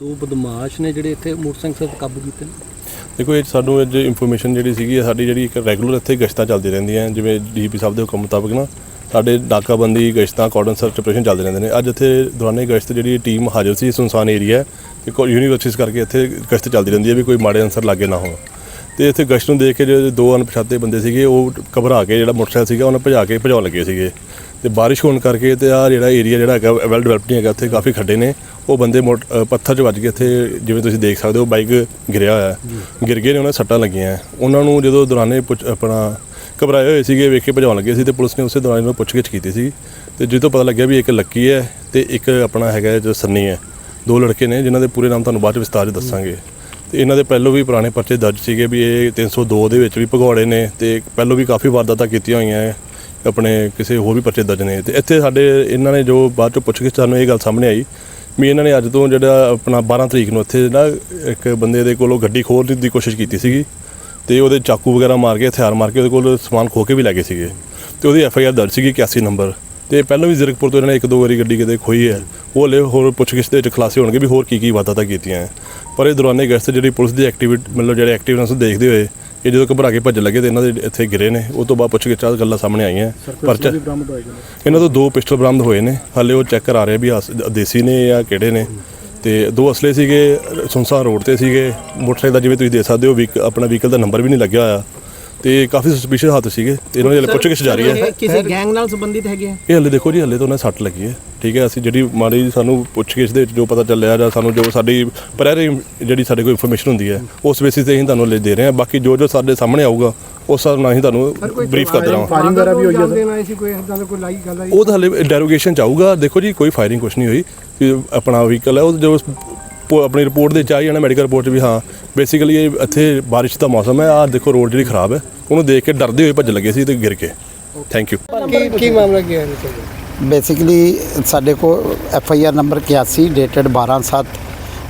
ਦੋ ਬਦਮਾਸ਼ ਨੇ ਜਿਹੜੇ ਇੱਥੇ ਮੋਟਰਸਾਈਕਲ ਤੇ ਕਾਬੂ ਕੀਤੇ ਨੇ? ਦੇਖੋ, ਇਹ ਸਾਨੂੰ ਅੱਜ ਇਨਫੋਰਮੇਸ਼ਨ ਜਿਹੜੀ ਸੀਗੀ ਸਾਡੀ ਜਿਹੜੀ ਇੱਕ ਰੈਗੂਲਰ ਇੱਥੇ ਗਸ਼ਤਾਂ ਚੱਲਦੀ ਰਹਿੰਦੀਆਂ ਜਿਵੇਂ ਡੀਪੀ ਸਾਹਿਬ ਦੇ ਹੁਕਮ ਮੁਤਾਬਕ ਨਾ, ਸਾਡੇ ਨਾਕਾਬੰਦੀ ਗਸ਼ਤਾਂ ਕਾਰਡਨ ਸਰਚ ਆਪਰੇਸ਼ਨ ਚੱਲਦੇ ਰਹਿੰਦੇ ਨੇ। ਅੱਜ ਇੱਥੇ ਦੌਰਾਨੇ ਗਸ਼ਤ ਜਿਹੜੀ ਟੀਮ ਹਾਜ਼ਰ ਸੀ, ਸੁਨਸਾਨ ਏਰੀਆ ਤੇ ਕੋ ਯੂਨੀਵਰਸਿਟੀਜ਼ ਕਰਕੇ ਇੱਥੇ ਗਸ਼ਤ ਚੱਲਦੀ ਰਹਿੰਦੀ ਹੈ ਵੀ ਕੋਈ ਮਾੜੇ ਅਨਸਰ ਲਾਗੇ ਨਾ ਹੋਣ। ਤੇ ਇੱਥੇ ਗਸ਼ਤ ਨੂੰ ਦੇਖ ਕੇ ਜਿਹੜੇ ਦੋ ਅਣਪਛਾਤੇ ਬੰਦੇ ਸੀਗੇ, ਉਹ ਘਬਰਾ ਕੇ ਜਿਹੜਾ ਮੋਟਰਸਾਈਕਲ ਸੀਗਾ, ਉਹਨਾਂ ਭਜਾ ਕੇ ਭਜਾਉਣ ਲੱਗੇ ਸੀਗੇ। ਤੇ ਬਾਰਿਸ਼ ਹੋਣ ਕਰਕੇ ਤੇ ਆ ਜਿਹੜਾ ਏਰੀਆ ਜਿਹੜਾ ਹੈਗਾ ਵੈਲ ਡਿਵੈਲਪਡ ਨਹੀਂ ਹੈਗਾ ਇੱਥੇ ਕਾਫੀ ਖੱਡੇ ਨੇ। ਉਹ ਬੰਦੇ ਮੋਟ- ਪੱਥਰ 'ਚ ਵੱਜ ਕੇ ਇੱਥੇ, ਜਿਵੇਂ ਤੁਸੀਂ ਦੇਖ ਸਕਦੇ ਹੋ, ਬਾਈਕ ਗਿਰਿਆ ਹੋਇਆ। ਹੈ। ਗਿਰ ਗਏ ਨੇ ਉਹਨਾਂ ਦੇ ਸੱਟਾਂ ਲੱਗੀਆਂ। ਉਹਨਾਂ ਨੂੰ ਜਦੋਂ ਦੌਰਾਨੇ ਪੁੱਛ- ਆਪਣਾ ਘਬਰਾਏ ਹੋਏ ਸੀਗੇ, ਵੇਖ ਕੇ ਭਜਾਉਣ ਲੱਗੇ ਸੀ ਤੇ ਪੁਲਿਸ ਨੇ ਉਸੇ ਦੌਰਾਨ ਇਹਨਾਂ ਪੁੱਛਗਿੱਛ ਕੀਤੀ ਸੀ। ਤੇ ਜਿਸ ਤੋਂ ਪਤਾ ਲੱਗਿਆ ਵੀ ਇੱਕ ਲੱਕੀ ਹੈ ਤੇ ਇੱਕ ਆਪਣਾ ਹੈਗਾ ਜੋ ਸੰਨੀ ਹੈ। ਦੋ ਲੜਕੇ ਨੇ, ਜਿਨ੍ਹਾਂ ਦੇ ਪੂਰੇ ਨਾਮ ਤੁਹਾਨੂੰ ਬਾਅਦ ਚ ਵਿਸਤਾਰ 'ਚ ਦੱਸਾਂਗੇ। ਤੇ ਇਹਨਾਂ ਦੇ ਪਹਿਲੋਂ ਵੀ ਪੁਰਾਣੇ ਪਰਚੇ ਦਰਜ ਸੀਗੇ ਵੀ ਇਹ 302 ਦੇ ਵਿੱਚ ਵੀ ਭਗੌੜੇ ਨੇ ਤੇ ਪਹਿਲੋਂ ਵੀ ਕਾਫੀ ਵਾਰਦਾਤਾਂ ਕੀਤੀਆਂ ਹੋਈਆਂ ਹੈ, ਆਪਣੇ ਕਿਸੇ ਹੋਰ ਵੀ ਪਰਚੇ ਦਰਜ ਨੇ। ਤੇ ਇੱਥੇ ਸਾਡੇ, ਇਹਨਾਂ ਨੇ ਜੋ ਬਾਅਦ ਚੋਂ ਪੁੱਛਗਿੱਛ, ਸਾਨੂੰ ਇਹ ਗੱਲ ਸਾਹਮਣੇ ਆਈ ਵੀ ਇਹਨਾਂ ਨੇ ਅੱਜ ਤੋਂ ਜਿਹੜਾ ਆਪਣਾ 12 ਤਰੀਕ ਨੂੰ ਇੱਥੇ ਜਿਹੜਾ ਇੱਕ ਬੰਦੇ ਦੇ ਕੋਲੋਂ ਗੱਡੀ ਖੋਹਣ ਦੀ ਕੋਸ਼ਿਸ਼ ਕੀਤੀ ਸੀਗੀ ਤੇ ਉਹਦੇ ਚਾਕੂ ਵਗੈਰਾ ਮਾਰ ਕੇ, ਹਥਿਆਰ ਮਾਰ ਕੇ ਉਹਦੇ ਕੋਲ ਸਮਾਨ ਖੋਹ ਕੇ ਵੀ ਲੈ ਗਏ ਸੀਗੇ। ਤੇ ਉਹਦੀ ਐਫ ਆਈ ਆਰ ਦਰਜ ਸੀਗੀ 81 ਨੰਬਰ। ਤੇ ਪਹਿਲਾਂ ਵੀ ਜ਼ੀਰਕਪੁਰ ਤੋਂ ਇਹਨਾਂ ਨੇ ਇੱਕ ਦੋ ਵਾਰੀ ਗੱਡੀ ਕਿਤੇ ਖੋਈ ਹੈ। ਉਹ ਹਲੇ ਹੋਰ ਪੁੱਛਗਿੱਛ ਦੇ ਵਿੱਚ ਖੁਲਾਸੇ ਹੋਣਗੇ ਵੀ ਹੋਰ ਕੀ ਕੀ ਵਾਰਦਾਤਾਂ ਕੀਤੀਆਂ ਹੈ। ਪਰ ਇਹ ਦੌਰਾਨੇ ਗਸ਼ਤ ਜਿਹੜੀ ਪੁਲਿਸ ਦੀ ਐਕਟੀਵਿਟੀ ਮਤਲਬ ਜਿਹੜੇ ਐਕਟਿਵਨੈਸ ਨੂੰ ਦੇਖਦੇ ਹੋਏ ਇਹ ਜਦੋਂ ਘਬਰਾ ਕੇ ਭੱਜ ਲੱਗੇ ਤੇ ਇਹਨਾਂ ਦੇ ਇੱਥੇ ਗਿਰੇ ਨੇ ਉਹ ਤੋਂ ਬਾਅਦ ਪੁੱਛਗਿੱਛ ਚਾਹ ਗੱਲਾਂ ਸਾਹਮਣੇ ਆਈਆਂ ਪਰਚਾ ਇਹਨਾਂ ਤੋਂ ਦੋ ਪਿਸਟਲ ਬਰਾਮਦ ਹੋਏ ਨੇ ਹਾਲੇ ਉਹ ਚੈੱਕ ਕਰਾ ਰਹੇ ਵੀ ਦੇਸੀ ਨੇ ਜਾਂ ਕਿਹੜੇ ਨੇ ਤੇ ਦੋ ਅਸਲੇ ਸੀਗੇ ਸੁਨਸਾਨ ਰੋਡ ਤੇ ਸੀਗੇ ਮੋਟਰਸਾਈਕਲ ਦਾ ਜਿਵੇਂ ਤੁਸੀਂ ਦੇਖ ਸਕਦੇ ਹੋ ਆਪਣਾ ਵਹੀਕਲ ਦਾ ਨੰਬਰ ਵੀ ਨਹੀਂ ਲੱਗਿਆ ਹੋਇਆ ਤੇ ਕਾਫੀ ਸਸਪੀਸ਼ੀਅਸ ਹੱਥ ਸੀਗੇ ਤੇ ਇਹਨਾਂ ਦੀ ਹਲੇ ਪੁੱਛਗਿੱਛ ਜਾਰੀ ਹੈ। ਕਿਸੇ ਗੈਂਗ ਨਾਲ ਸੰਬੰਧਿਤ ਹੈਗੇ ਇਹ ਹਲੇ ਦੇਖੋ ਜੀ ਹਲੇ ਤਾਂ ਉਹਨਾਂ ਸੱਟ ਲੱਗੀ ਹੈ। ਠੀਕ ਹੈ ਅਸੀਂ ਜਿਹੜੀ ਮਾੜੀ ਜਿਹੀ ਸਾਨੂੰ ਪੁੱਛਗਿੱਛ ਦੇ ਵਿੱਚ ਜੋ ਪਤਾ ਚੱਲਿਆ ਜਾਂ ਸਾਨੂੰ ਜੋ ਸਾਡੀ ਪ੍ਰਾਇਰੀ ਜਿਹੜੀ ਸਾਡੇ ਕੋਲ ਇਨਫੋਰਮੇਸ਼ਨ ਹੁੰਦੀ ਹੈ ਉਸ ਬੇਸਿਸ ਤੇ ਅਸੀਂ ਤੁਹਾਨੂੰ ਲੈ ਦੇ ਰਹੇ ਹਾਂ। ਬਾਕੀ ਜੋ ਜੋ ਸਾਡੇ ਸਾਹਮਣੇ ਆਊਗਾ ਉਸ ਹਿਸਾਬ ਨਾਲ ਹੀ ਤੁਹਾਨੂੰ ਬਰੀਫ ਕਰ ਦੇਣਾ ਫਾਇਰਿੰਗ ਵਗੈਰਾ ਵੀ ਹੋਈ ਹੈ ਨਾ ਸੀ ਕੋਈ ਇਦਾਂ ਦਾ ਕੋਈ ਲਾਈ ਗੱਲ ਆਈ? ਉਹ ਤਾਂ ਹਲੇ ਡੈਰੋਗੇਸ਼ਨ ਚ ਆਊਗਾ। ਦੇਖੋ ਜੀ ਕੋਈ ਫਾਇਰਿੰਗ ਕੁਛ ਨਹੀਂ ਹੋਈ। ਕਿ ਆਪਣਾ ਵਹੀਕਲ ਹੈ ਉਹ ਜੋ ਪੋ- ਆਪਣੀ ਰਿਪੋਰਟ ਦੇ ਚ ਆ ਜਾਣਾ ਮੈਡੀਕਲ ਰਿਪੋਰਟ 'ਚ ਵੀ ਹਾਂ। ਬੇਸਿਕਲੀ ਇਹ ਇੱਥੇ ਬਾਰਿਸ਼ ਦਾ ਮੌਸਮ ਹੈ। ਆ ਦੇਖੋ ਰੋਡ ਜਿਹੜੀ ਖਰਾਬ ਹੈ। ਉਹਨੂੰ ਦੇਖ ਕੇ ਡਰਦੇ ਹੋਏ ਭੱਜ ਲੱਗੇ ਸੀ ਤੇ ਗਿਰ ਕੇ। ਥੈਂਕ ਯੂ ਕੀ ਕੀ ਮਾਮਲਾ ਕੀ ਹੈ ਇਹਦੇ ਚ ਬੇਸਿਕਲੀ ਸਾਡੇ ਕੋਲ F I R number 81 dated 12/7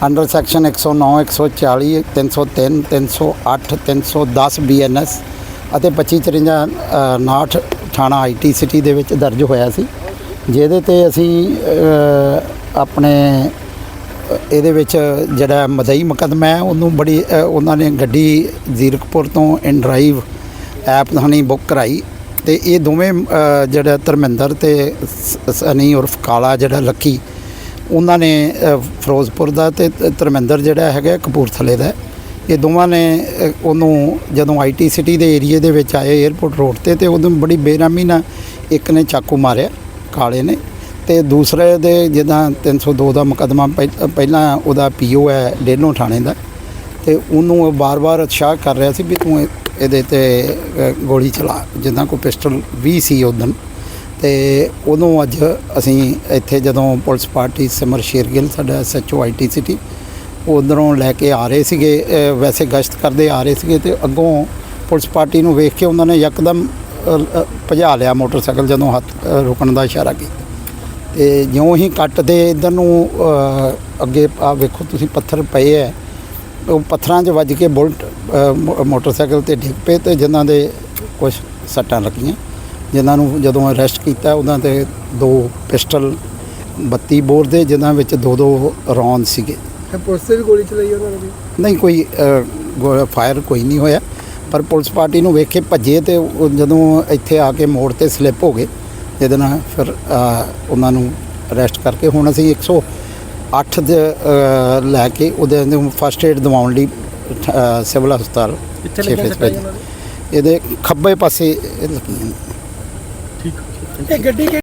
under section 109 140 303 308 310 BNS ਅਤੇ 2553 59 ਥਾਣਾ ਆਈਟੀ ਸਿਟੀ ਦੇ ਵਿੱਚ ਦਰਜ ਹੋਇਆ ਸੀ। ਜਿਹਦੇ ਤੇ ਅਸੀਂ ਆਪਣੇ ਇਹਦੇ ਵਿੱਚ ਜਿਹੜਾ ਮਦਈ ਮੁਕੱਦਮਾ ਹੈ, ਉਹਨੂੰ ਬੜੀ ਉਹਨਾਂ ਨੇ ਗੱਡੀ ਜ਼ੀਰਕਪੁਰ ਤੋਂ ਇਨ ਡਰਾਈਵ ਐਪ ਥਾਣੀ ਬੁੱਕ ਕਰਾਈ। ਤੇ ਇਹ ਦੋਵੇਂ ਜਿਹੜਾ ਧਰਮਿੰਦਰ ਤੇ ਸਨੀ ਉਰਫ ਕਾਲਾ ਜਿਹੜਾ ਲੱਕੀ, ਉਹਨਾਂ ਨੇ ਫਿਰੋਜ਼ਪੁਰ ਦਾ ਤੇ ਧਰਮਿੰਦਰ ਜਿਹੜਾ ਹੈਗਾ ਕਪੂਰਥਲੇ ਦਾ। ਇਹ ਦੋਵਾਂ ਨੇ ਉਹਨੂੰ ਜਦੋਂ ਆਈਟੀ ਸਿਟੀ ਦੇ ਏਰੀਏ ਦੇ ਵਿੱਚ ਆਏ 에ਅਰਪੋਰਟ ਰੋਡ ਤੇ ਤੇ ਉਹਨੂੰ ਬੜੀ ਬੇਰਹਿਮੀ ਨਾਲ ਇੱਕ ਨੇ ਚਾਕੂ ਮਾਰਿਆ, ਕਾਲੇ ਨੇ। ਤੇ ਦੂਸਰੇ ਦੇ ਜਿੱਦਾਂ 302 ਦਾ ਮੁਕੱਦਮਾ ਪਹਿ- ਪਹਿਲਾਂ ਉਹਦਾ ਪੀਓ ਹੈ ਡੇਲੋਂ ਥਾਣੇ ਦਾ। ਤੇ ਉਹਨੂੰ ਉਹ ਬਾਰ-ਬਾਰ ਉਤਸ਼ਾਹ ਕਰ ਰਿਹਾ ਸੀ ਵੀ ਤੂੰ ਇਹਦੇ ਤੇ ਗੋਲੀ ਚਲਾ ਜਿੱਦਾਂ ਕੋਈ ਪਿਸਟਲ ਵੀ ਸੀ ਉਦੋਂ ਤੇ ਉਦੋਂ ਅੱਜ ਅਸੀਂ ਇੱਥੇ ਜਦੋਂ ਪੁਲਿਸ ਪਾਰਟੀ ਸਿਮਰ ਸ਼ੇਰਗਿੱਲ, ਸਾਡਾ ਐਸਐਚਓ ਆਈਟੀ ਸਿਟੀ ਉਧਰੋਂ ਲੈ ਕੇ ਆ ਰਹੇ ਸੀਗੇ ਵੈਸੇ ਗਸ਼ਤ ਕਰਦੇ ਆ ਰਹੇ ਸੀਗੇ ਤੇ ਅੱਗੋਂ ਪੁਲਿਸ ਪਾਰਟੀ ਨੂੰ ਵੇਖ ਕੇ ਉਹਨਾਂ ਨੇ ਯਕਦਮ ਭਜਾ ਲਿਆ ਮੋਟਰਸਾਈਕਲ ਜਦੋਂ ਹੱਥ ਰੁਕਣ ਦਾ ਇਸ਼ਾਰਾ ਕੀਤਾ। ਤੇ ਜਿਉਂ ਹੀ ਕੱਟਦੇ ਇਧਰ ਨੂੰ ਅੱਗੇ ਆ ਵੇਖੋ ਤੁਸੀਂ ਪੱਥਰ ਪਏ ਐ, ਉਹ ਪੱਥਰਾਂ 'ਚ ਵੱਜ ਕੇ ਬੁਲਟ ਮੋਟਰਸਾਈਕਲ ਤੇ ਡਿੱਗ ਪਏ ਤੇ ਜਿਨ੍ਹਾਂ ਦੇ ਕੁਝ ਸੱਟਾਂ ਲੱਗੀਆਂ। ਜਿਨ੍ਹਾਂ ਨੂੰ ਜਦੋਂ ਅਰੈਸਟ ਕੀਤਾ ਉਹਨਾਂ ਤੇ ਦੋ ਪਿਸਟਲ 32 ਬੋਰ ਦੇ ਜਿਨ੍ਹਾਂ ਵਿੱਚ ਦੋ ਦੋ ਰੌਂਦ ਸੀਗੇ। ਪੁਲਿਸ ਤੇ ਵੀ ਗੋਲੀ ਚਲਾਈ ਉਹਨਾਂ ਨੇ ਨਹੀਂ ਕੋਈ ਫਾਇਰ ਕੋਈ ਨਹੀਂ ਹੋਇਆ। ਪਰ ਪੁਲਿਸ ਪਾਰਟੀ ਨੂੰ ਵੇਖ ਕੇ ਭੱਜੇ ਤੇ ਜਦੋਂ ਇੱਥੇ ਆ ਕੇ ਮੋੜ ਤੇ ਸਲਿੱਪ ਹੋ ਗਏ ਜਿਹਦੇ ਨਾਲ ਫਿਰ ਉਹਨਾਂ ਨੂੰ ਅਰੈਸਟ ਕਰਕੇ ਹੁਣ ਅਸੀਂ 108 ਦੇ ਲੈ ਕੇ ਉਹਦੇ ਫਸਟ ਏਡ ਦਿਵਾਉਣ ਲਈ ਸਿਵਲ ਹਸਪਤਾਲ ਕਿੱਥੇ ਛੇ ਲੱਗੀਆਂ ਫੇਸ ਸੱਟਾਂ ਭੇਜੇ। ਜੀ ਉਹਨਾਂ ਦੇ? ਇਹਦੇ ਖੱਬੇ ਪਾਸੇ ਇਹ ਲੱਗੀਆਂ ਨੇ। ਇਹ ਗੱਡੀ